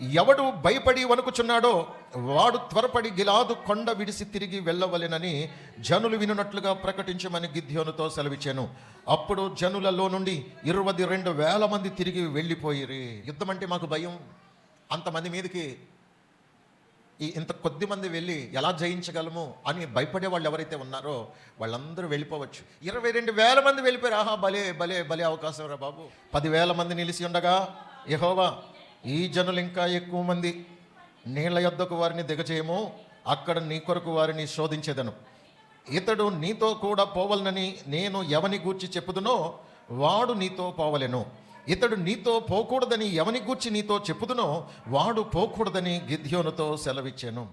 ఎవడు భయపడి వణుకుచున్నాడో వాడు త్వరపడి గిలాదు కొండ విడిసి తిరిగి వెళ్ళవలెనని జనులు వినున్నట్లుగా ప్రకటించమని గిద్యోనుతో సెలవిచ్చాను. అప్పుడు జనులలో నుండి ఇరవై రెండు వేల మంది తిరిగి వెళ్ళిపోయిరి. యుద్ధం అంటే మాకు భయం. అంతమంది మీదకి ఈ ఇంత కొద్ది మంది వెళ్ళి ఎలా జయించగలము అని భయపడే వాళ్ళు ఎవరైతే ఉన్నారో వాళ్ళందరూ వెళ్ళిపోవచ్చు. ఇరవై రెండు వేల మంది వెళ్ళిపోయారు. ఆహా భలే భలే భలే అవకాశం రా బాబు. పదివేల మంది నిలిచి ఉండగా యహోవా ఈ జనులు ఇంకా ఎక్కువ మంది నీళ్ళ యొద్దకు వారిని దిగచేయము అక్కడ నీ కొరకు వారిని శోధించేదను. ఇతడు నీతో కూడా పోవలనని నేను ఎవని గూర్చి చెప్పుదునో వాడు నీతో పోవలెను. ఇతడు నీతో పోకూడదని ఎవని గూర్చి నీతో చెప్పుదునో వాడు పోకూడదని గిద్యోనుతో సెలవిచ్చాను.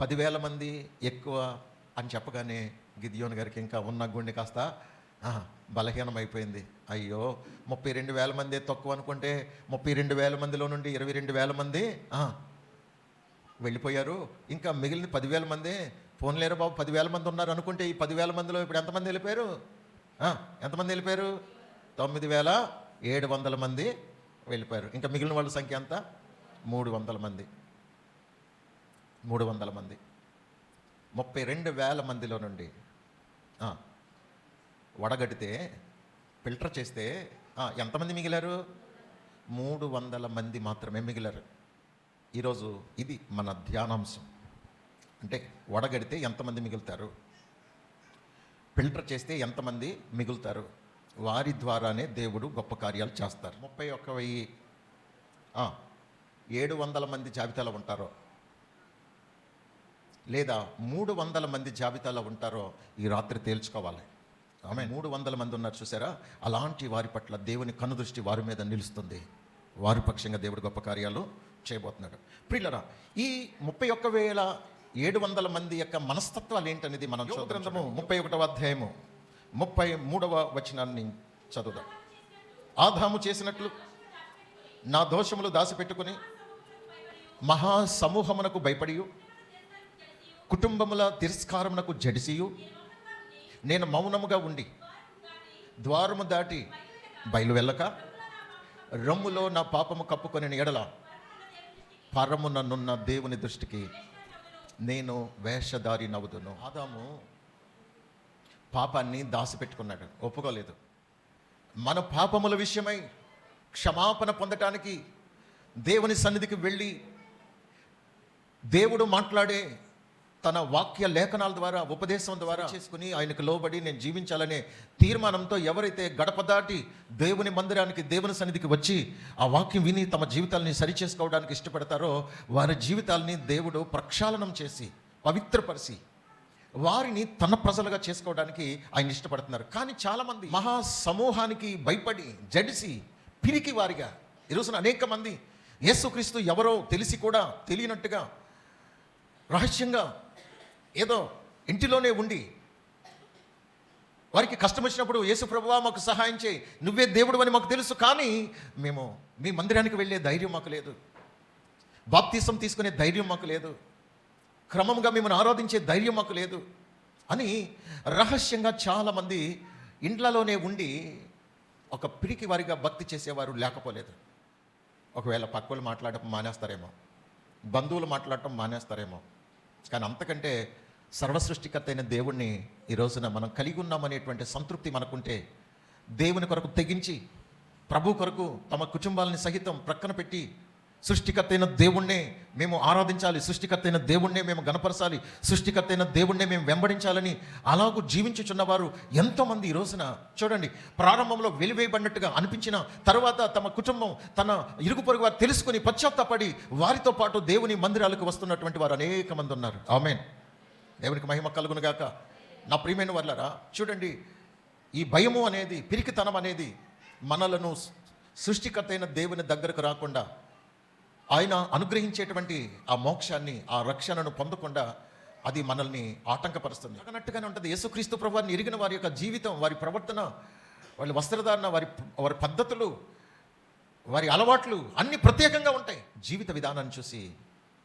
పదివేల మంది ఎక్కువ అని చెప్పగానే గిద్యోను గారికి ఇంకా ఉన్న గుండె కాస్త బలహీనమైపోయింది. అయ్యో ముప్పై రెండు వేల మంది తక్కువ అనుకుంటే ముప్పై రెండు వేల మందిలో నుండి ఇరవై రెండు వేల మంది వెళ్ళిపోయారు. ఇంకా మిగిలిన పదివేల మంది పోన్లేరు బాబు పదివేల మంది ఉన్నారు అనుకుంటే ఈ పదివేల మందిలో ఇప్పుడు ఎంతమంది వెళ్ళిపోయారు? ఎంతమంది వెళ్ళిపోయారు? తొమ్మిది వేల ఏడు వందల మంది వెళ్ళిపోయారు. ఇంకా మిగిలిన వాళ్ళ సంఖ్య ఎంత? మూడు వందల మంది. మూడు వందల మంది. ముప్పై రెండు వేల మందిలో నుండి వడగడితే ఫిల్టర్ చేస్తే ఎంతమంది మిగిలారు? మూడు వందల మంది మాత్రమే మిగిలారు. ఈరోజు ఇది మన ధ్యానాంశం. అంటే వడగడితే ఎంతమంది మిగులుతారు? ఫిల్టర్ చేస్తే ఎంతమంది మిగులుతారు? వారి ద్వారానే దేవుడు గొప్ప కార్యాలు చేస్తారు. ముప్పై ఒక్క వెయ్యి. ఏడు వందల మంది జాబితాలో ఉంటారో? లేదా మూడు వందల మంది జాబితాలో ఉంటారో ఈ రాత్రి తేల్చుకోవాలి. ఆమె మూడు వందల మంది ఉన్నారు చూసారా? అలాంటి వారి పట్ల దేవుని కనుదృష్టి వారి మీద నిలుస్తుంది. వారి పక్షంగా దేవుడు గొప్ప కార్యాలు చేయబోతున్నాడు. ప్రియులరా ఈ ముప్పై ఒక్క వేల ఏడు వందల మంది యొక్క మనస్తత్వాలు ఏంటనేది మనం గ్రంథము ముప్పై ఒకటవ అధ్యాయము ముప్పై మూడవ వచనాన్ని చదువుదాం. ఆదాము చేసినట్లు నా దోషములు దాచిపెట్టుకుని మహా సమూహమునకు భయపడియు కుటుంబముల తిరస్కారమునకు జడిసియు నేను మౌనముగా ఉండి ద్వారము దాటి బయలు వెళ్ళక రమ్ములో నా పాపము కప్పుకొని ఎడల పరముననున్న దేవుని దృష్టికి నేను వేషధారి నవ్వుతును ఆదాము పాపాన్ని దాసిపెట్టుకున్నాడు. ఒప్పుకోలేదు. మన పాపముల విషయమై క్షమాపణ పొందటానికి దేవుని సన్నిధికి వెళ్ళి దేవుడు మాట్లాడే తన వాక్య లేఖనాల ద్వారా ఉపదేశం ద్వారా చేసుకుని ఆయనకు లోబడి నేను జీవించాలనే తీర్మానంతో ఎవరైతే గడప దాటి దేవుని మందిరానికి దేవుని సన్నిధికి వచ్చి ఆ వాక్యం విని తమ జీవితాలని సరిచేసుకోవడానికి ఇష్టపడతారో వారి జీవితాలని దేవుడు ప్రక్షాళనం చేసి పవిత్రపరిచి వారిని తన ప్రజలుగా చేసుకోవడానికి ఆయన ఇష్టపడుతున్నారు. కానీ చాలామంది మహా సమూహానికి భయపడి జడిసి పిరికి వారిగా ఈరోజున అనేక మంది యేసుక్రీస్తు ఎవరో తెలిసి కూడా తెలియనట్టుగా రహస్యంగా ఏదో ఇంటిలోనే ఉండి వారికి కష్టం వచ్చినప్పుడు యేసుప్రభువా మాకు సహాయం చేయి. నువ్వే దేవుడు అని మాకు తెలుసు కానీ మేము మీ మందిరానికి వెళ్ళే ధైర్యం మాకు లేదు. బాప్తీసం తీసుకునే ధైర్యం మాకు లేదు. క్రమంగా మిమ్మల్ని ఆరాధించే ధైర్యం మాకు లేదు అని రహస్యంగా చాలామంది ఇండ్లలోనే ఉండి ఒక పిరికి వారిగా భక్తి చేసేవారు లేకపోలేదు. ఒకవేళ పక్కలు మాట్లాడటం మానేస్తారేమో బంధువులు మాట్లాడటం మానేస్తారేమో కానీ అంతకంటే సర్వసృష్టికర్త అయిన దేవుణ్ణి ఈ రోజున మనం కలిగి ఉన్నామనేటువంటి సంతృప్తి మనకుంటే దేవుని కొరకు తెగించి ప్రభు కొరకు తమ కుటుంబాలని సహితం ప్రక్కన పెట్టి సృష్టికర్త అయిన దేవుణ్ణే మేము ఆరాధించాలి సృష్టికర్త అయిన దేవుణ్ణే మేము గణపరచాలి సృష్టికర్త అయిన దేవుణ్ణే మేము వెంబడించాలని అలాగూ జీవించుచున్నవారు ఎంతోమంది ఈ రోజున చూడండి ప్రారంభంలో వెలివేయబడినట్టుగా అనిపించిన తర్వాత తమ కుటుంబం తన ఇరుగు పొరుగు వారు తెలుసుకుని పశ్చాత్తాపడి వారితో పాటు దేవుని మందిరాలకు వస్తున్నటువంటి వారు అనేక మంది ఉన్నారు. ఆమెన్. దేవునికి మహిమ కలుగును గాక. నా ప్రియమైన వర్లరా చూడండి ఈ భయము అనేది పిరికితనం అనేది మనలను సృష్టికర్త అయిన దేవుని దగ్గరకు రాకుండా ఆయన అనుగ్రహించేటువంటి ఆ మోక్షాన్ని ఆ రక్షణను పొందకుండా అది మనల్ని ఆటంకపరుస్తుంది. అన్నట్టుగానే ఉంటుంది యేసుక్రీస్తు ప్రభువారిని ఎరిగిన వారి యొక్క జీవితం వారి ప్రవర్తన వాళ్ళ వస్త్రధారణ వారి వారి పద్ధతులు వారి అలవాట్లు అన్ని ప్రత్యేకంగా ఉంటాయి. జీవిత విధానాన్ని చూసి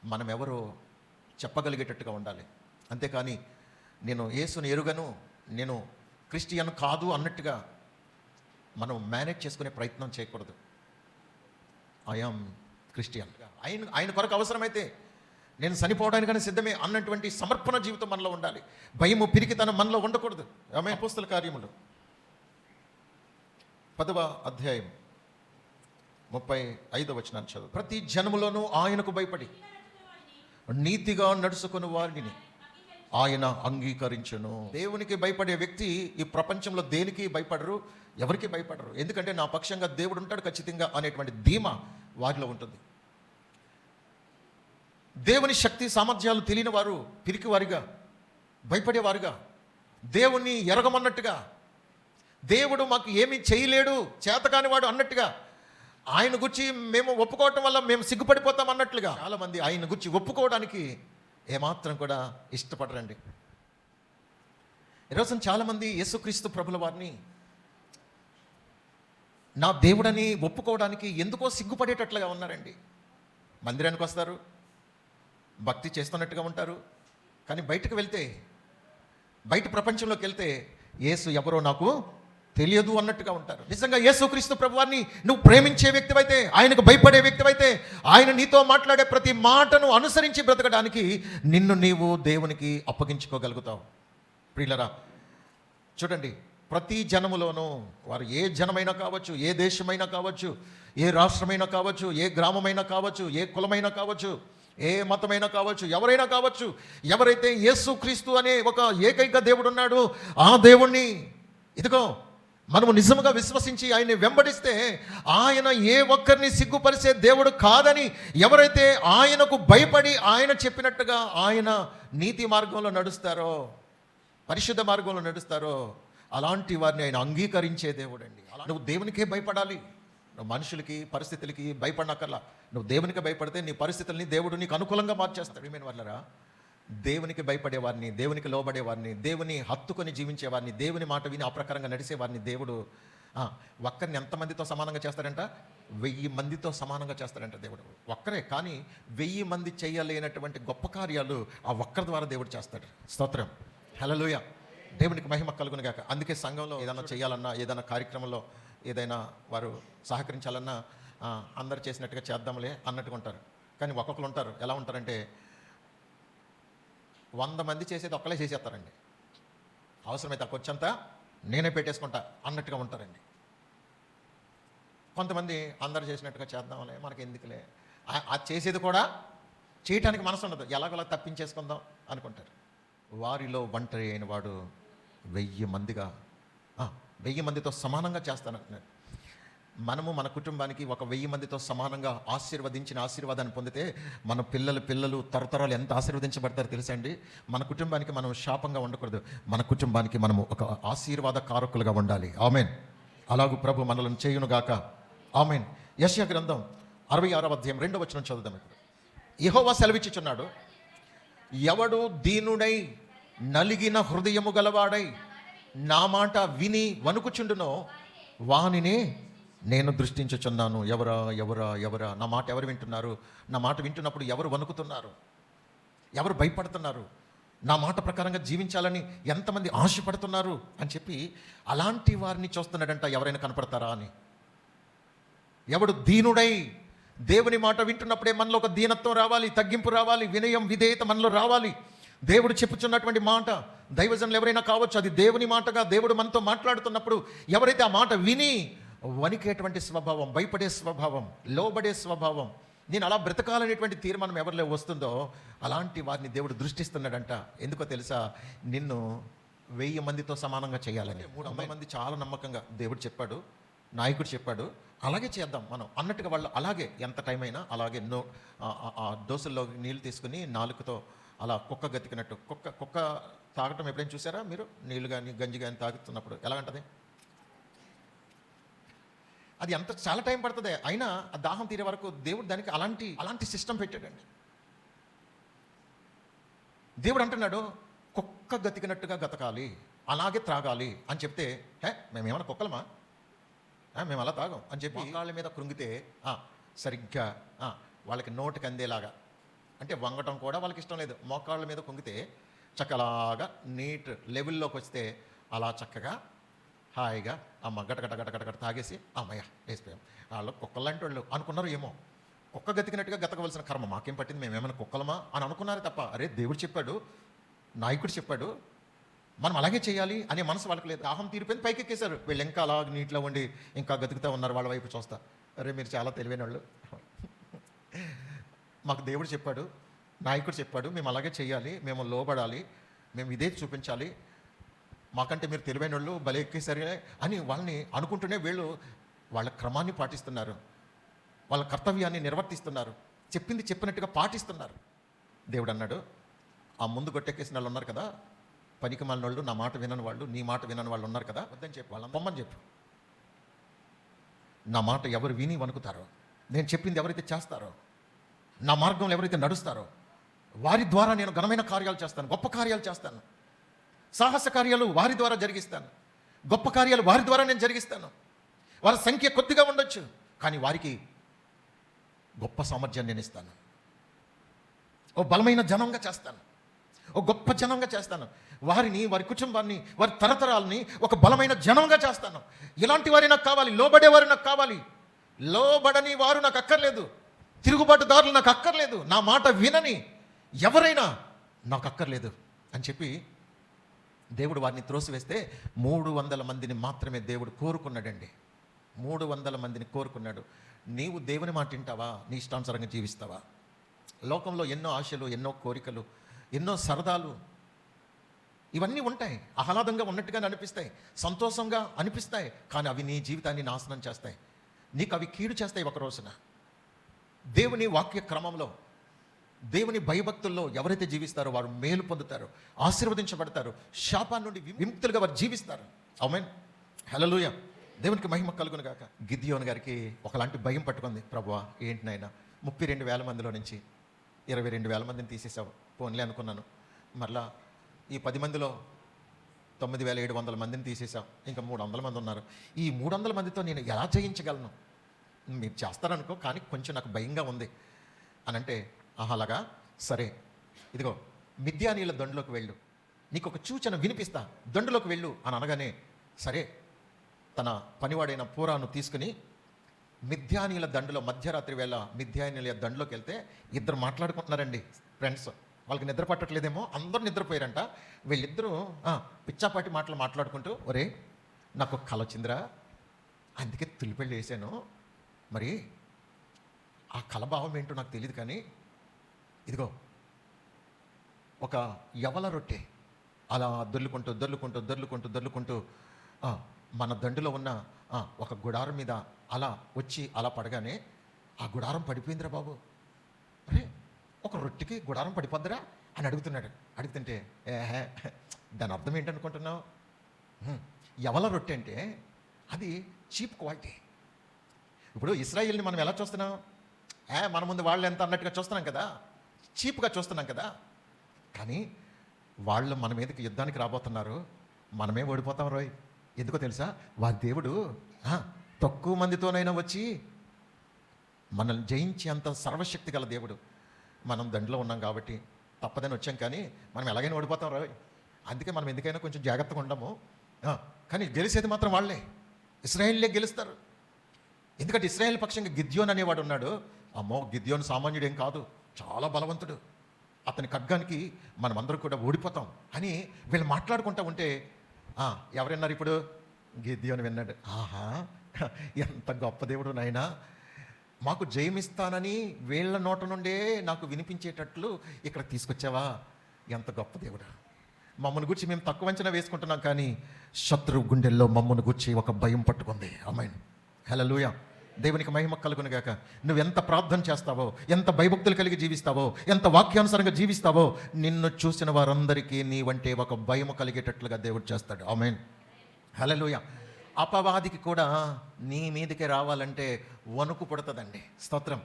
మనం ఎవరో చెప్పగలిగేటట్టుగా ఉండాలి. అంతేకాని నేను యేసును ఎరుగను నేను క్రిస్టియన్ కాదు అన్నట్టుగా మనం మేనేజ్ చేసుకునే ప్రయత్నం చేయకూడదు. ఐఆమ్ క్రిస్టియన్ ఆయన ఆయన కొరకు అవసరమైతే నేను చనిపోవడానికైనా సిద్ధమే అన్నటువంటి సమర్పణ జీవితం మనలో ఉండాలి. భయము పిరికితనం మనలో ఉండకూడదు. ఆమె పుస్తల కార్యములు. పదవ అధ్యాయం. ముప్పై ఐదవ వచనాన్ని చదువు. ప్రతి జనములోనూ ఆయనకు భయపడి నీతిగా నడుచుకుని వారిని ఆయన అంగీకరించను. దేవునికి భయపడే వ్యక్తి ఈ ప్రపంచంలో దేనికి భయపడరు? ఎవరికి భయపడరు? ఎందుకంటే నా పక్షంగా దేవుడు ఉంటాడు ఖచ్చితంగా అనేటువంటి ధీమా వారిలో ఉంటుంది. దేవుని శక్తి సామర్థ్యాలు తెలియని వారు పిరికివారిగా భయపడేవారుగా దేవుణ్ణి ఎరగమన్నట్టుగా దేవుడు మాకు ఏమీ చేయలేడు చేతకాని వాడు అన్నట్టుగా ఆయన గురించి మేము ఒప్పుకోవటం వల్ల మేము సిగ్గుపడిపోతాం అన్నట్లుగా చాలామంది ఆయన గురించి ఒప్పుకోవడానికి ఏమాత్రం కూడా ఇష్టపడరండి. ఈరోజు చాలామంది యేసుక్రీస్తు ప్రభుల వారిని నా దేవుడని ఒప్పుకోవడానికి ఎందుకో సిగ్గుపడేటట్లుగా ఉన్నారండి. మందిరానికి వస్తారు భక్తి చేస్తున్నట్టుగా ఉంటారు కానీ బయటకు వెళ్తే బయట ప్రపంచంలోకి వెళ్తే యేసు ఎవరో నాకు తెలియదు అన్నట్టుగా ఉంటారు. నిజంగా యేసుక్రీస్తు ప్రభువాన్ని నువ్వు ప్రేమించే వ్యక్తివైతే ఆయనకు భయపడే వ్యక్తివైతే ఆయన నీతో మాట్లాడే ప్రతి మాటను అనుసరించి బ్రతకడానికి నిన్ను నీవు దేవునికి అప్పగించుకోగలుగుతావు. ప్రియులరా చూడండి ప్రతి జనములోనూ వారు ఏ జనమైనా కావచ్చు ఏ దేశమైనా కావచ్చు ఏ రాష్ట్రమైనా కావచ్చు ఏ గ్రామమైనా కావచ్చు ఏ కులమైనా కావచ్చు ఏ మతమైనా కావచ్చు ఎవరైనా కావచ్చు ఎవరైతే యేసుక్రీస్తు అనే ఒక ఏకైక దేవుడు ఉన్నాడో ఆ దేవుణ్ణి ఇదిగో మనము నిజముగా విశ్వసించి ఆయన్ని వెంబడిస్తే ఆయన ఏ ఒక్కరిని సిగ్గుపరిచే దేవుడు కాదని ఎవరైతే ఆయనకు భయపడి ఆయన చెప్పినట్టుగా ఆయన నీతి మార్గంలో నడుస్తారో పరిశుద్ధ మార్గంలో నడుస్తారో అలాంటి వారిని ఆయన అంగీకరించే దేవుడు అండి అలా నువ్వు దేవునికే భయపడాలి. నువ్వు మనుషులకి పరిస్థితులకి భయపడనక్కర్లా. నువ్వు దేవునికి భయపడితే నీ పరిస్థితుల్ని దేవుడు నీకు అనుకూలంగా మార్చేస్తాడు. మేము వాళ్ళరా దేవునికి భయపడేవారిని దేవునికి లోబడేవారిని దేవుని హత్తుకొని జీవించేవారిని దేవుని మాట విని ఆ ప్రకారంగా నడిచేవారిని దేవుడు. ఒక్కరిని ఎంతమందితో సమానంగా చేస్తాడంట? వెయ్యి మందితో సమానంగా చేస్తాడంట దేవుడు. ఒక్కరే కానీ వెయ్యి మంది చేయలేనటువంటి గొప్ప కార్యాలు ఆ ఒక్కరి ద్వారా దేవుడు చేస్తాడు. స్తోత్రం. హలలుయ దేవునికి మహిమ కలుగునుగాక అందుకే సంఘంలో ఏదైనా చేయాలన్నా ఏదైనా కార్యక్రమంలో ఏదైనా వారు సహకరించాలన్నా అందరు చేసినట్టుగా చేద్దాంలే అన్నట్టుగా ఉంటారు. కానీ ఒక్కొక్కరు ఉంటారు. ఎలా ఉంటారంటే వంద మంది చేసేది ఒక్కలే చేసేస్తారండి. అవసరమైతే ఆ నేనే పెట్టేసుకుంటా అన్నట్టుగా ఉంటారండి. కొంతమంది అందరు చేసినట్టుగా చేద్దాంలే మనకి ఎందుకులే అది చేసేది కూడా చేయటానికి మనసు ఉండదు. ఎలాగోలా తప్పించేసుకుందాం అనుకుంటారు. వారిలో ఒంటరి అయిన వాడు వెయ్యి మందిగా వెయ్యి మందితో సమానంగా చేస్తానంటున్నాడు. మనము మన కుటుంబానికి ఒక వెయ్యి మందితో సమానంగా ఆశీర్వదించిన ఆశీర్వాదాన్ని పొందితే మన పిల్లలు పిల్లలు తరతరాలు ఎంత ఆశీర్వదించబడతారో తెలుసండి మన కుటుంబానికి మనం శాపంగా ఉండకూడదు. మన కుటుంబానికి మనము ఒక ఆశీర్వాద కారకులుగా ఉండాలి. ఆమెన్. అలాగూ ప్రభు మనలను చేయునుగాక ఆమెన్. యశ్య గ్రంథం అరవై ఆరవ అధ్యాయం రెండో వచనం చదువుదాం ఇప్పుడు. యెహోవా సెలవిచ్చుచున్నాడు ఎవడు దీనుడై నలిగిన హృదయము గలవాడై నా మాట విని వణుకుచుండునో వానినే నేను దృష్టించుచున్నాను. ఎవరా ఎవరా ఎవరా? నా మాట ఎవరు వింటున్నారు? నా మాట వింటున్నప్పుడు ఎవరు వణుకుతున్నారు? ఎవరు భయపడుతున్నారు? నా మాట ప్రకారంగా జీవించాలని ఎంతమంది ఆశపడుతున్నారు? అని చెప్పి అలాంటి వారిని చూస్తున్నాడంట ఎవరైనా కనపడతారా అని. ఎవడు దీనుడై దేవుని మాట వింటున్నప్పుడే మనలో ఒక దీనత్వం రావాలి తగ్గింపు రావాలి వినయం విధేయత మనలో రావాలి. దేవుడు చెప్పుచున్నటువంటి మాట దైవజనులు ఎవరైనా కావచ్చు అది దేవుని మాటగా దేవుడు మనతో మాట్లాడుతున్నప్పుడు ఎవరైతే ఆ మాట విని వణికేటువంటి స్వభావం భయపడే స్వభావం లోబడే స్వభావం. నేను అలా బ్రతకాలనేటువంటి తీర్మానం ఎవరిలో వస్తుందో అలాంటి వారిని దేవుడు దృష్టిస్తున్నాడంట. ఎందుకో తెలుసా? నిన్ను వెయ్యి మందితో సమానంగా చేయాలని. మూడు వందల మంది చాలా నమ్మకంగా దేవుడు చెప్పాడు నాయకుడు చెప్పాడు అలాగే చేద్దాం మనం. అన్నట్టుగా వాళ్ళు అలాగే ఎంత టైం అయినా అలాగే నో ఆ- దోశల్లో నీళ్ళు తీసుకుని నాలుకతో అలా కుక్క గతికినట్టు. కుక్క కుక్క తాగటం ఎప్పుడైనా చూసారా మీరు? నీళ్ళు కానీ గంజి కానీ తాగుతున్నప్పుడు. ఎలా ఉంటుంది అది ఎంత చాలా టైం పడుతుంది. అయినా ఆ దాహం తీరే వరకు దేవుడు దానికి అలాంటి అలాంటి సిస్టమ్ పెట్టాడండి. దేవుడు అంటున్నాడు కుక్క గతికినట్టుగా గతకాలి అలాగే త్రాగాలి అని చెప్తే హే మేమేమన్నా కుక్కలమా? మేము అలా తాగం అని చెప్పి కాళ్ళ మీద కృంగితే సరిగ్గా వాళ్ళకి నోటికి అందేలాగా. అంటే వంగటం కూడా వాళ్ళకి ఇష్టం లేదు. మోకాళ్ళ మీద కుంగితే చక్కలాగా నీట్ లెవెల్లోకి వస్తే అలా చక్కగా హాయిగా అమ్మ గటగట గట గట తాగేసి అమ్మయ్య వేసిపోయాం వాళ్ళు కుక్కలాంటి వాళ్ళు అనుకున్నారు ఏమో. కుక్క గతికినట్టుగా గతకవలసిన కర్మ మాకేం పట్టింది? మేమేమైనా కుక్కలమా? అని అనుకున్నారు తప్ప అరే దేవుడు చెప్పాడు నాయకుడు చెప్పాడు మనం అలాగే చేయాలి అనే మనసు వాళ్ళకి లేదు. ఆహం తీరిపోయింది పైకెక్కేశారు. వీళ్ళు ఇంకా అలా నీటిలో ఉండి ఇంకా గతుకుతూ ఉన్నారు వాళ్ళ వైపు చూస్తా. అరే మీరు చాలా తెలివైన వాళ్ళు. మాకు దేవుడు చెప్పాడు నాయకుడు చెప్పాడు మేము అలాగే చేయాలి మేము లోబడాలి మేము ఇదే చూపించాలి మాకంటే మీరు తెలివైన వాళ్ళు బలి ఎక్కేసరే అని వాళ్ళని అనుకుంటూనే వీళ్ళు వాళ్ళ క్రమాన్ని పాటిస్తున్నారు. వాళ్ళ కర్తవ్యాన్ని నిర్వర్తిస్తున్నారు. చెప్పింది చెప్పినట్టుగా పాటిస్తున్నారు. దేవుడు అన్నాడు ఆ ముందు గొట్టెక్కేసిన వాళ్ళు ఉన్నారు కదా పనికి మాలిన వాళ్ళు నా మాట వినని వాళ్ళు నీ మాట వినని వాళ్ళు ఉన్నారు కదా వద్దని చెప్పు వాళ్ళని పొమ్మని చెప్పు. నా మాట ఎవరు విని వణుకుతారో నేను చెప్పింది ఎవరైతే చేస్తారో నా మార్గంలో ఎవరైతే నడుస్తారో వారి ద్వారా నేను ఘనమైన కార్యాలు చేస్తాను గొప్ప కార్యాలు చేస్తాను. సాహస కార్యాలు వారి ద్వారా జరిగిస్తాను. గొప్ప కార్యాలు వారి ద్వారా నేను జరిగిస్తాను. వారి సంఖ్య కొద్దిగా ఉండొచ్చు కానీ వారికి గొప్ప సామర్థ్యాన్ని నేను ఇస్తాను. ఓ బలమైన జనంగా చేస్తాను. ఓ గొప్ప జనంగా చేస్తాను. వారిని వారి కుటుంబాన్ని వారి తరతరాలని ఒక బలమైన జనంగా చేస్తాను. ఇలాంటి వారి నాకు కావాలి లోబడేవారు నాకు కావాలి. లోబడని వారు నాకు అక్కర్లేదు. తిరుగుబాటుదారులు నాకు అక్కర్లేదు. నా మాట వినని ఎవరైనా నాకు అక్కర్లేదు అని చెప్పి దేవుడు వారిని త్రోసివేస్తే మూడు వందల మందిని మాత్రమే దేవుడు కోరుకున్నాడండి. మూడు వందల మందిని కోరుకున్నాడు. నీవు దేవుని మాట వింటావా? నీ ఇష్టానుసారంగా జీవిస్తావా? లోకంలో ఎన్నో ఆశలు ఎన్నో కోరికలు ఎన్నో సరదాలు ఇవన్నీ ఉంటాయి. ఆహ్లాదంగా ఉన్నట్టుగానే అనిపిస్తాయి. సంతోషంగా అనిపిస్తాయి. కానీ అవి నీ జీవితాన్ని నాశనం చేస్తాయి. నీకు అవి కీడు చేస్తాయి ఒక రోజున. దేవుని వాక్య క్రమంలో దేవుని భయభక్తుల్లో ఎవరైతే జీవిస్తారో వారు మేలు పొందుతారు ఆశీర్వదించబడతారు శాపాన్ని నుండి విముక్తులుగా వారు జీవిస్తారు. అవుమెన్ హలలుయ దేవునికి మహిమ కలుగును గాక. గిద్యోన్ గారికి ఒకలాంటి భయం పట్టుకుంది. ప్రభువా ఏంటి నాయన? ముప్పై రెండు వేల మందిలో నుంచి ఇరవై రెండు వేల మందిని తీసేసావు పోన్లే అనుకున్నాను. మరలా ఈ పది మందిలో తొమ్మిది వేల ఏడు వందల మందిని తీసేసావు ఇంకా మూడు వందల మంది ఉన్నారు. ఈ మూడు వందల మందితో నేను ఎలా జయించగలను? మీరు చేస్తారనుకో కానీ కొంచెం నాకు భయంగా ఉంది. అని అంటే అలాగా? సరే. ఇదిగో మిథ్యానీల దొండలోకి వెళ్ళు. నీకు ఒక సూచన వినిపిస్తా. దొండలోకి వెళ్ళు అని అనగానే సరే తన పనివాడైన పూరాను తీసుకుని మిథ్యానీల దండులో మధ్యరాత్రి వేళ మిథ్యానీల దండులోకి వెళ్తే ఇద్దరు మాట్లాడుకుంటున్నారండి ఫ్రెండ్స్. వాళ్ళకి నిద్ర పట్టట్లేదేమో అందరూ నిద్రపోయారంట. వీళ్ళిద్దరూ పిచ్చాపాటి మాటలు మాట్లాడుకుంటూ ఒరే నాకు కళ వచ్చిందిరా. అందుకే తులిపెళ్ళి వేసాను. మరి ఆ కలభావం ఏంటో నాకు తెలియదు కానీ ఇదిగో ఒక యవల రొట్టె. అలా దొర్లుకుంటూ దొర్లుకుంటూ దొర్లుకుంటూ దొర్లుకుంటూ మన దండులో ఉన్న ఒక గుడారం మీద అలా వచ్చి అలా పడగానే ఆ గుడారం పడిపోయిందిరా బాబు. అరే ఒక రొట్టెకి గుడారం పడిపోద్దిరా అని అడుగుతున్నాడు. అడుగుతుంటే ఏహే దాని అర్థం ఏంటనుకుంటున్నావు? ఎవల యవల రొట్టె అంటే అది చీప్ క్వాలిటీ. ఇప్పుడు ఇస్రాయిల్ని మనం ఎలా చూస్తున్నాం? ఏ మన ముందు వాళ్ళు ఎంత అన్నట్టుగా చూస్తున్నాం కదా. చీప్గా చూస్తున్నాం కదా. కానీ వాళ్ళు మన మీదకి యుద్ధానికి రాబోతున్నారు. మనమే ఓడిపోతాం రోయ్. ఎందుకో తెలుసా? వారి దేవుడు తక్కువ మందితోనైనా వచ్చి మనల్ని జయించేంత సర్వశక్తి గల దేవుడు. మనం దండలో ఉన్నాం కాబట్టి తప్పదని వచ్చాం కానీ మనం ఎలాగైనా ఓడిపోతాం రోయ్. అందుకే మనం ఎందుకైనా కొంచెం జాగ్రత్తగా ఉండము. కానీ గెలిచేది మాత్రం వాళ్ళే. ఇస్రాయిల్లే గెలుస్తారు. ఎందుకంటే ఇస్రాయేల్ పక్షంగా గిద్యోన్ అనేవాడు ఉన్నాడు. అమ్మో గిద్యోన్ సామాన్యుడు ఏం కాదు. చాలా బలవంతుడు. అతని ఖడ్గానికి మనమందరం కూడా ఓడిపోతాం అని వీళ్ళు మాట్లాడుకుంటా ఉంటే ఎవరన్నారు ఇప్పుడు? గిద్యోన్ విన్నాడు. ఆహా ఎంత గొప్ప దేవుడు నాయనా. మాకు జయమిస్తానని వీళ్ళ నోట నుండే నాకు వినిపించేటట్లు ఇక్కడ తీసుకొచ్చావా? ఎంత గొప్ప దేవుడు. మమ్మల్ని గురించి మేము తక్కువ అంచనా వేసుకుంటున్నాం కానీ శత్రువు గుండెల్లో మమ్మల్ని గురించి ఒక భయం పట్టుకుంది. అమ్మాయిని హలలుయ దేవునికి మహిమ కలుగునుగాక నువ్వు ఎంత ప్రార్థన చేస్తావో ఎంత భయభక్తులు కలిగి జీవిస్తావో ఎంత వాక్యానుసారంగా జీవిస్తావో నిన్ను చూసిన వారందరికీ నీవంటే ఒక భయం కలిగేటట్లుగా దేవుడు చేస్తాడు. ఆమెన్. హలలోయ అపవాదికి కూడా నీ మీదకి రావాలంటే వణుకు పుడుతుందండి. స్తోత్రం.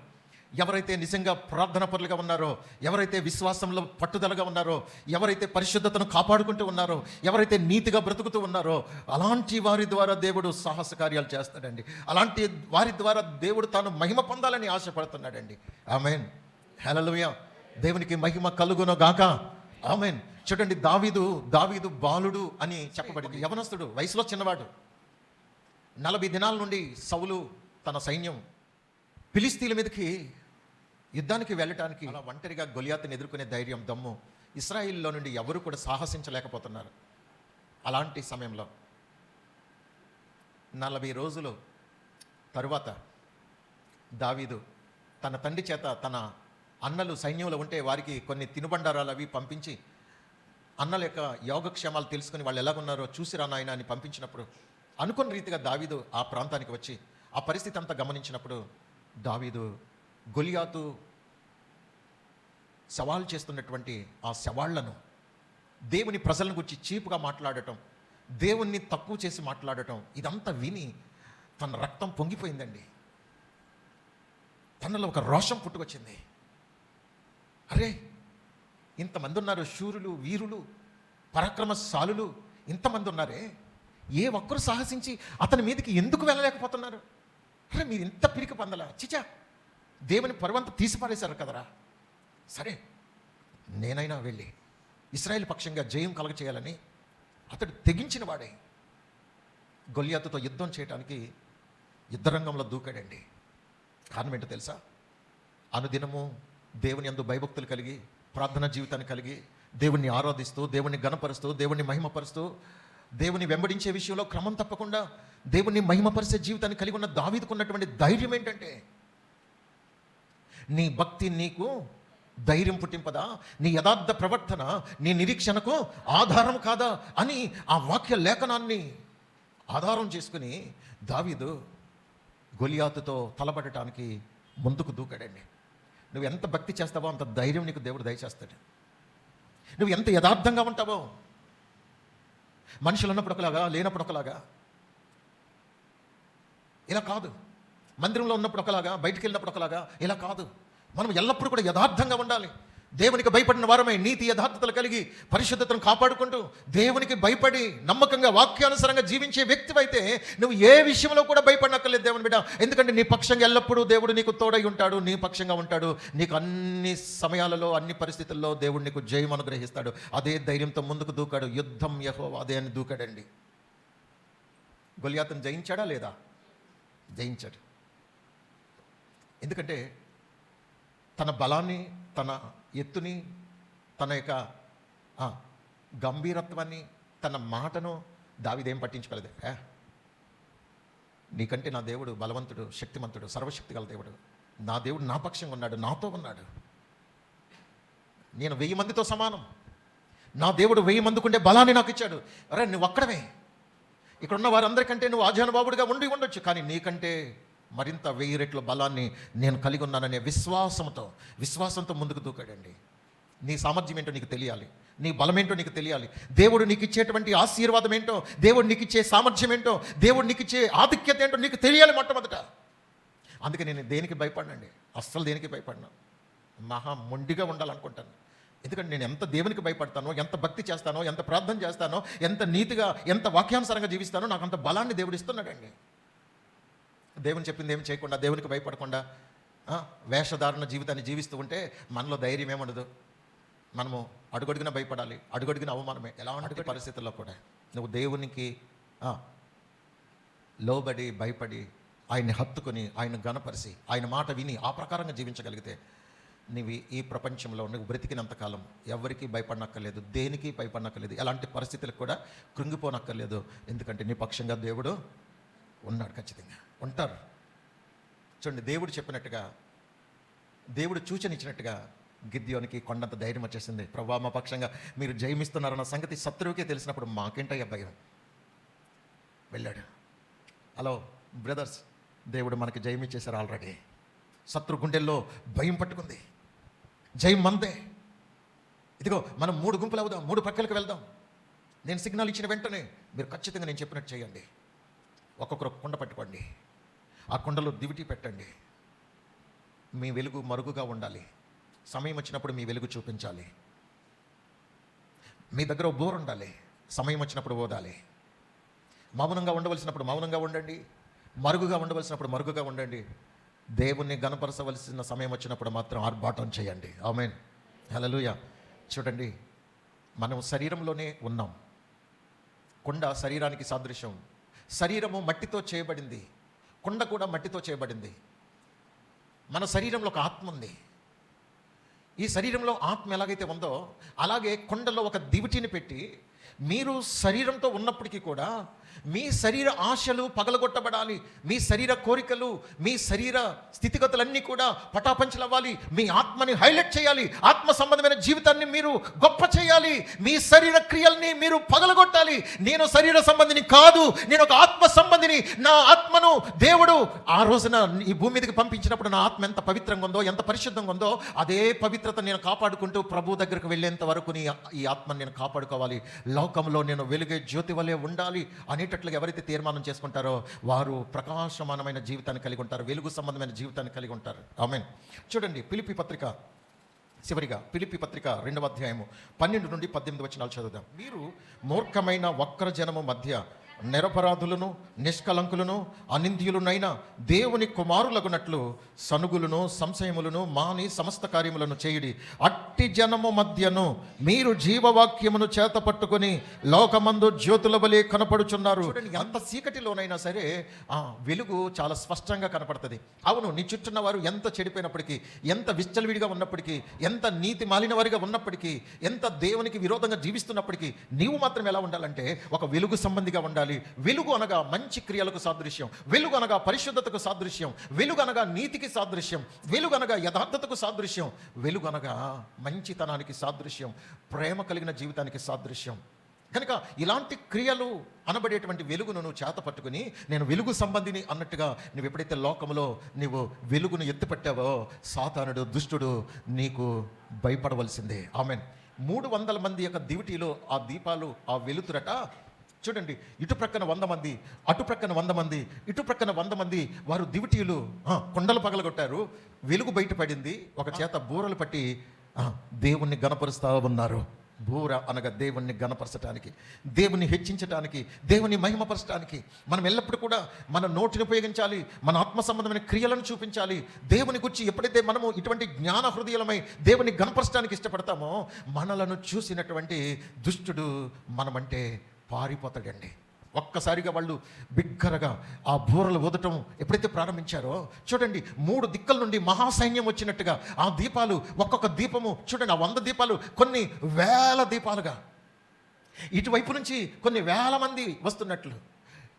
ఎవరైతే నిజంగా ప్రార్థన పరులుగా ఉన్నారో ఎవరైతే విశ్వాసంలో పట్టుదలగా ఉన్నారో ఎవరైతే పరిశుద్ధతను కాపాడుకుంటూ ఉన్నారో ఎవరైతే నీతిగా బ్రతుకుతూ ఉన్నారో అలాంటి వారి ద్వారా దేవుడు సాహస కార్యాలు చేస్తాడండి. అలాంటి వారి ద్వారా దేవుడు తాను మహిమ పొందాలని ఆశపడుతున్నాడండి. ఆమెన్. హలలుయ దేవునికి మహిమ కలుగునగాక ఆమెన్. చూడండి దావీదు దావీదు బాలుడు అని చెప్పబడింది. యవనస్తుడు వయసులో చిన్నవాడు. నలభై దినాల నుండి సౌలు తన సైన్యం ఫిలిస్తీన్ల మీదకి యుద్ధానికి వెళ్ళటానికి అలా ఒంటరిగా గొలియాతను ఎదుర్కొనే ధైర్యం దమ్ము ఇస్రాయిల్లో నుండి ఎవరు కూడా సాహసించలేకపోతున్నారు. అలాంటి సమయంలో నలభై రోజులు తరువాత దావీదు తన తండ్రి చేత తన అన్నలు సైన్యంలో ఉంటే వారికి కొన్ని తినుబండారాలు అవి పంపించి అన్నల యొక్క యోగక్షేమాలు తెలుసుకుని వాళ్ళు ఎలాగున్నారో చూసిరా నాయన అని పంపించినప్పుడు అనుకున్న రీతిగా దావీదు ఆ ప్రాంతానికి వచ్చి ఆ పరిస్థితి అంతా గమనించినప్పుడు దావీదు గొలియాతు సవాల్ చేస్తున్నటువంటి ఆ సవాళ్ళను దేవుని ప్రజలను గురించి చీపుగా మాట్లాడటం దేవుణ్ణి తక్కువ చేసి మాట్లాడటం ఇదంతా విని తన రక్తం పొంగిపోయిందండి. తనలో ఒక రోషం పుట్టుకొచ్చింది. అరే ఇంతమంది ఉన్నారు శూరులు వీరులు పరాక్రమశాలులు ఇంతమంది ఉన్నారే ఏ ఒక్కరు సాహసించి అతని మీదకి ఎందుకు వెళ్ళలేకపోతున్నారు? అరే మీరు ఇంత పిరికి పందలా? చిచా దేవుని పర్వంత తీసిపారేశారు కదరా? సరే నేనైనా వెళ్ళి ఇస్రాయేల్ పక్షంగా జయం కలగ చేయాలని అతడు తెగించిన వాడే. గొల్యాతుతో యుద్ధం చేయడానికి యుద్ధరంగంలో దూకాడండి. కారణం ఏంటో తెలుసా? అనుదినము దేవుని అందు భయభక్తులు కలిగి ప్రార్థన జీవితాన్ని కలిగి దేవుణ్ణి ఆరాధిస్తూ దేవుణ్ణి గణపరుస్తూ దేవుణ్ణి మహిమపరుస్తూ దేవుని వెంబడించే విషయంలో క్రమం తప్పకుండా దేవుని మహిమపరిచే జీవితాన్ని కలిగి ఉన్న దావీదుకున్నటువంటి ధైర్యం ఏంటంటే నీ భక్తి నీకు ధైర్యం పుట్టింపదా? నీ యథార్థ ప్రవర్తన నీ నిరీక్షణకు ఆధారం కాదా? అని ఆ వాక్య లేఖనాన్ని ఆధారం చేసుకుని దావీదు గొలియాతుతో తలబడటానికి ముందుకు దూకాడండి. నువ్వు ఎంత భక్తి చేస్తావో అంత ధైర్యం నీకు దేవుడు దయచేస్తాడు. నువ్వు ఎంత యథార్థంగా ఉంటావో మనుషులు ఉన్నప్పుడు ఒకలాగా లేనప్పుడు ఒకలాగా ఇలా కాదు. మందిరంలో ఉన్నప్పుడు ఒకలాగా బయటికి వెళ్ళినప్పుడు ఒకలాగా ఇలా కాదు. మనం ఎల్లప్పుడూ కూడా యథార్థంగా ఉండాలి. దేవునికి భయపడిన వారమై నీతి యథార్థతలు కలిగి పరిశుద్ధతను కాపాడుకుంటూ దేవునికి భయపడి నమ్మకంగా వాక్యానుసారంగా జీవించే వ్యక్తివైతే నువ్వు ఏ విషయంలో కూడా భయపడనక్కర్లేదు దేవుని బిడ్డ. ఎందుకంటే నీ పక్షంగా ఎల్లప్పుడూ దేవుడు నీకు తోడై ఉంటాడు నీ పక్షంగా ఉంటాడు. నీకు అన్ని సమయాలలో అన్ని పరిస్థితుల్లో దేవుడు నీకు జయం అనుగ్రహిస్తాడు. అదే ధైర్యంతో ముందుకు దూకాడు. యుద్ధం యహో అదే అని దూకాడండి. గొలియాతను జయించాడా లేదా? జయించాడు. ఎందుకంటే తన బలాన్ని తన ఎత్తుని తన యొక్క గంభీరత్వాన్ని తన మాటను దావిదేం పట్టించుకోలేదు. నీకంటే నా దేవుడు బలవంతుడు శక్తిమంతుడు సర్వశక్తి గల దేవుడు. నా దేవుడు నా పక్షంగా ఉన్నాడు నాతో ఉన్నాడు. నేను వెయ్యి మందితో సమానం. నా దేవుడు వెయ్యి మందికుండే బలాన్ని నాకు ఇచ్చాడు. అరే నువ్వు ఒక్కడమే ఇక్కడున్న వారందరికంటే నువ్వు ఆజానుబాబుడిగా ఉండి ఉండొచ్చు కానీ నీకంటే మరింత వెయ్యి రెట్ల బలాన్ని నేను కలిగి ఉన్నాననే విశ్వాసంతో విశ్వాసంతో ముందుకు దూకాడండి. నీ సామర్థ్యం ఏంటో నీకు తెలియాలి. నీ బలం ఏంటో నీకు తెలియాలి. దేవుడు నీకు ఇచ్చేటువంటి ఆశీర్వాదం ఏంటో దేవుడు నీకు ఇచ్చే సామర్థ్యం ఏంటో దేవుడు నీకు ఇచ్చే ఆధిక్యత ఏంటో నీకు తెలియాలి మొట్టమొదట. అందుకే నేను దేనికి భయపడినండి? అస్సలు దేనికి భయపడినా. మహా మొండిగా ఉండాలనుకుంటాను. ఎందుకంటే నేను ఎంత దేవునికి భయపడతానో ఎంత భక్తి చేస్తానో ఎంత ప్రార్థన చేస్తానో ఎంత నీతిగా ఎంత వాక్యానుసారంగా జీవిస్తానో నాకు అంత బలాన్ని దేవుడు ఇస్తున్నాడండి. దేవుని చెప్పింది ఏమి చేయకుండా దేవునికి భయపడకుండా వేషధారణ జీవితాన్ని జీవిస్తూ ఉంటే మనలో ధైర్యం ఏముండదు. మనము అడుగడుగున భయపడాలి అడుగడుగున అవమానమే. ఎలా ఉంటే పరిస్థితుల్లో కూడా నువ్వు దేవునికి లోబడి భయపడి ఆయన్ని హత్తుకొని ఆయన గణపరిచి ఆయన మాట విని ఆ ప్రకారంగా జీవించగలిగితే నీవు ఈ ప్రపంచంలో నువ్వు బ్రతికినంతకాలం ఎవరికి భయపడనక్కర్లేదు దేనికి భయపడనక్కర్లేదు. ఎలాంటి పరిస్థితులకు కూడా కృంగిపోనక్కర్లేదు. ఎందుకంటే నీ పక్షంగా దేవుడు ఉన్నాడు ఖచ్చితంగా. ఉంటారు. చూడండి దేవుడు చెప్పినట్టుగా దేవుడు సూచనిచ్చినట్టుగా గిద్యోనికి కొండంత ధైర్యం వచ్చేసింది. ప్రభా మా పక్షంగా మీరు జయమిస్తున్నారన్న సంగతి శత్రువుకే తెలిసినప్పుడు మాకేంటయ్యా భయం? వెళ్ళాడు. హలో బ్రదర్స్ దేవుడు మనకి జయం ఇచ్చేశారు ఆల్రెడీ. శత్రు గుండెల్లో భయం పట్టుకుంది. జయం మందే. ఇదిగో మనం మూడు గుంపులు అవుదాం మూడు పక్కలకు వెళ్దాం. నేను సిగ్నల్ ఇచ్చిన వెంటనే మీరు ఖచ్చితంగా నేను చెప్పినట్టు చేయండి. ఒక్కొక్కరు కుండ పట్టుకోండి. ఆ కుండలో దివిటి పెట్టండి. మీ వెలుగు మరుగుగా ఉండాలి. సమయం వచ్చినప్పుడు మీ వెలుగు చూపించాలి. మీ దగ్గర బోర్ ఉండాలి. సమయం వచ్చినప్పుడు ఓదాలి. మౌనంగా ఉండవలసినప్పుడు మౌనంగా ఉండండి. మరుగుగా ఉండవలసినప్పుడు మరుగుగా ఉండండి. దేవుణ్ణి గనపరచవలసిన సమయం వచ్చినప్పుడు మాత్రం ఆర్భాటం చేయండి. ఆమెన్. హలలుయ చూడండి మనం శరీరంలోనే ఉన్నాం. కుండ శరీరానికి సాదృశ్యం. శరీరము మట్టితో చేయబడింది. కుండ కూడా మట్టితో చేయబడింది. మన శరీరంలో ఒక ఆత్మ ఉంది. ఈ శరీరంలో ఆత్మ ఎలాగైతే ఉందో అలాగే కుండలో ఒక దివిటిని పెట్టి మీరు శరీరంతో ఉన్నప్పటికీ కూడా మీ శరీర ఆశలు పగలగొట్టబడాలి. మీ శరీర కోరికలు మీ శరీర స్థితిగతులన్నీ కూడా పటాపంచలవ్వాలి. మీ ఆత్మని హైలైట్ చేయాలి. ఆత్మ సంబంధమైన జీవితాన్ని మీరు గొప్ప చేయాలి. మీ శరీర క్రియల్ని మీరు పగలగొట్టాలి. నేను శరీర సంబంధిని కాదు నేను ఒక ఆత్మ సంబంధిని. నా ఆత్మను దేవుడు ఆ రోజున ఈ భూమి మీదకి పంపించినప్పుడు నా ఆత్మ ఎంత పవిత్రంగా ఉందో ఎంత పరిశుద్ధంగా ఉందో అదే పవిత్రత నేను కాపాడుకుంటూ ప్రభు దగ్గరకు వెళ్ళేంత వరకు నీ ఈ ఆత్మను నేను కాపాడుకోవాలి. లోకంలో నేను వెలుగే జ్యోతి వలె ఉండాలి అనేటట్లుగా ఎవరైతే తీర్మానం చేసుకుంటారో వారు ప్రకాశమానమైన జీవితాన్ని కలిగి ఉంటారు వెలుగు సంబంధమైన జీవితాన్ని కలిగి ఉంటారు. ఆమెన్ చూడండి పిలిపి పత్రిక చివరిగా పిలిపి పత్రిక రెండవ అధ్యాయము పన్నెండు నుండి పద్దెనిమిది వచనాలు చదువుదాం. మీరు మూర్ఖమైన వక్ర జనము మధ్య నిరపరాధులను నిష్కలంకులను అనింద్యులునైన దేవుని కుమారులగునట్లు సనుగులను సంశయములను మాని సమస్త కార్యములను చేయుడి. అట్టి జనము మధ్యను మీరు జీవవాక్యమును చేత పట్టుకొని లోకమందు జ్యోతుల వలె కనపడుచున్నారు. ఎంత చీకటిలోనైనా సరే ఆ వెలుగు చాలా స్పష్టంగా కనపడుతుంది. అవును నీ చుట్టూన్న వారు ఎంత చెడిపోయినప్పటికీ ఎంత విచ్చలవిడిగా ఉన్నప్పటికీ ఎంత నీతి మాలిన వారిగా ఉన్నప్పటికీ ఎంత దేవునికి విరోధంగా జీవిస్తున్నప్పటికీ నీవు మాత్రం ఎలా ఉండాలంటే ఒక వెలుగు సంబంధిగా ఉండాలి. వెలుగు అనగా మంచి క్రియలకు సాదృశ్యం. వెలుగు అనగా పరిశుద్ధతకు సాదృశ్యం. వెలుగు అనగా నీతికి సాదృశ్యం. వెలుగు అనగా యథార్థతకు సాదృశ్యం. వెలుగు అనగా మంచితనానికి సాదృశ్యం. ప్రేమ కలిగిన జీవితానికి సాదృశ్యం. కనుక ఇలాంటి క్రియలు అనబడేటువంటి వెలుగును నువ్వు చేత పట్టుకుని నేను వెలుగు సంబంధిని అన్నట్టుగా నువ్వు ఎప్పుడైతే లోకంలో నువ్వు వెలుగును ఎత్తిపెట్టావో సాతానుడు దుష్టుడు నీకు భయపడవలసిందే. ఆమెన్. మూడు వందల మంది యొక్క దివిటీలో ఆ దీపాలు ఆ వెలుతురట చూడండి ఇటు ప్రక్కన వంద మంది అటు ప్రక్కన వంద మంది ఇటు ప్రక్కన వంద మంది వారు దివిటీలు కొండలు పగలగొట్టారు. వెలుగు బయటపడింది ఒక చేత బూరలు పట్టి దేవుణ్ణి గణపరుస్తా ఉన్నారు. బూర అనగా దేవుణ్ణి గణపరచటానికి దేవుని హెచ్చించటానికి దేవుని మహిమపరచటానికి. మనం ఎల్లప్పుడూ కూడా మన నోటిని ఉపయోగించాలి మన ఆత్మ సంబంధమైన క్రియలను చూపించాలి. దేవుని గురించి ఎప్పుడైతే మనము ఇటువంటి జ్ఞాన హృదయలమై దేవుని గణపరచడానికి ఇష్టపడతామో మనలను చూసినటువంటి దుష్టుడు మనమంటే పారిపోతాడండి. ఒక్కసారిగా వాళ్ళు బిగ్గరగా ఆ బూరలు ఊదటం ఎప్పుడైతే ప్రారంభించారో చూడండి మూడు దిక్కల నుండి మహాసైన్యం వచ్చినట్టుగా ఆ దీపాలు ఒక్కొక్క దీపము చూడండి ఆ వంద దీపాలు కొన్ని వేల దీపాలుగా. ఇటువైపు నుంచి కొన్ని వేల మంది వస్తున్నట్లు.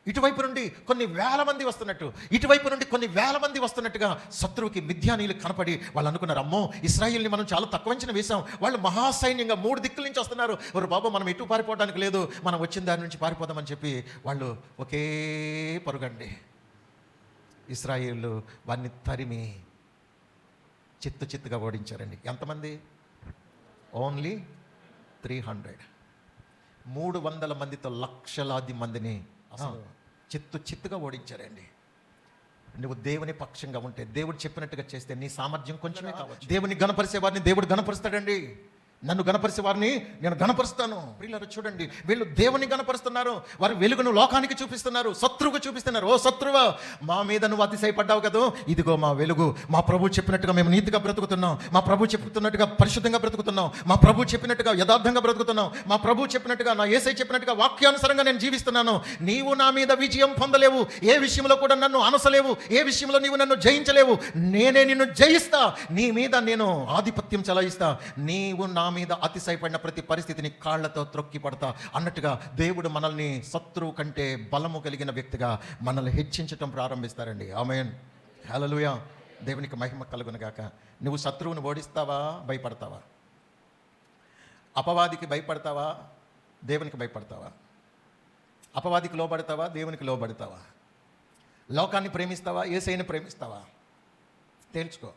ఇటువైపు నుండి కొన్ని వేల మంది వస్తున్నట్టు ఇటువైపు నుండి కొన్ని వేల మంది వస్తున్నట్టుగా శత్రువుకి మిథ్యానీలు కనపడి వాళ్ళు అనుకున్నారు అమ్మో ఇస్రాయిల్ని మనం చాలా తక్కువ అంచనా వేశాం వాళ్ళు మహాసైన్యంగా మూడు దిక్కుల నుంచి వస్తున్నారు ఒక బాబు మనం ఎటు పారిపోవడానికి లేదు మనం వచ్చిన దాని నుంచి పారిపోదామని చెప్పి వాళ్ళు ఒకే పరుగండి. ఇస్రాయిల్ వారిని తరిమి చిత్తు చిత్తుగా ఓడించారండి. ఎంతమంది? Only three hundred. మూడు వందల మందితో లక్షలాది మందిని అసలు చిత్తు చిత్తుగా ఓడించారండి. నువ్వు దేవుని పక్షంగా ఉంటే దేవుడు చెప్పినట్టుగా చేస్తే నీ సామర్థ్యం కొంచెమే కావచ్చు. దేవుని గణపరిచే వారిని దేవుడు గణపరుస్తాడండి. నన్ను గణపరిచే వారిని నేను గణపరుస్తాను. ప్రియులారు చూడండి వీళ్ళు దేవుని గణపరుస్తున్నారు. వారి వెలుగును లోకానికి చూపిస్తున్నారు. శత్రువుకు చూపిస్తున్నారు. ఓ శత్రువ మా మీద నువ్వు అతిశయపడ్డావు కదా? ఇదిగో మా వెలుగు. మా ప్రభు చెప్పినట్టుగా మేము నీతిగా బ్రతుకుతున్నాం. మా ప్రభు చెప్తున్నట్టుగా పరిశుద్ధంగా బ్రతుకుతున్నాం. మా ప్రభు చెప్పినట్టుగా యథార్థంగా బ్రతుకుతున్నాం. మా ప్రభు చెప్పినట్టుగా నా ఏసై చెప్పినట్టుగా వాక్యానుసరంగా నేను జీవిస్తున్నాను. నీవు నా మీద విజయం పొందలేవు. ఏ విషయంలో కూడా నన్ను అనసలేవు. ఏ విషయంలో నీవు నన్ను జయించలేవు. నేనే నిన్ను జయిస్తా. నీ మీద నేను ఆధిపత్యం చలాయిస్తా. నీవు నా మీద అతిశయపడిన ప్రతి పరిస్థితిని కాళ్ళతో త్రొక్కి పడతా. అన్నట్టుగా దేవుడు మనల్ని శత్రువు కంటే బలము కలిగిన వ్యక్తిగా మనల్ని హెచ్చించటం ప్రారంభిస్తారండి. ఆమెన్. హలలుయా దేవునికి మహిమ కలుగునగాక. నువ్వు శత్రువుని ఓడిస్తావా? భయపడతావా? అపవాదికి భయపడతావా? దేవునికి భయపడతావా? అపవాదికి లోబడతావా? దేవునికి లోబడతావా? లోకాన్ని ప్రేమిస్తావా? ఏసైని ప్రేమిస్తావా? తేల్చుకో.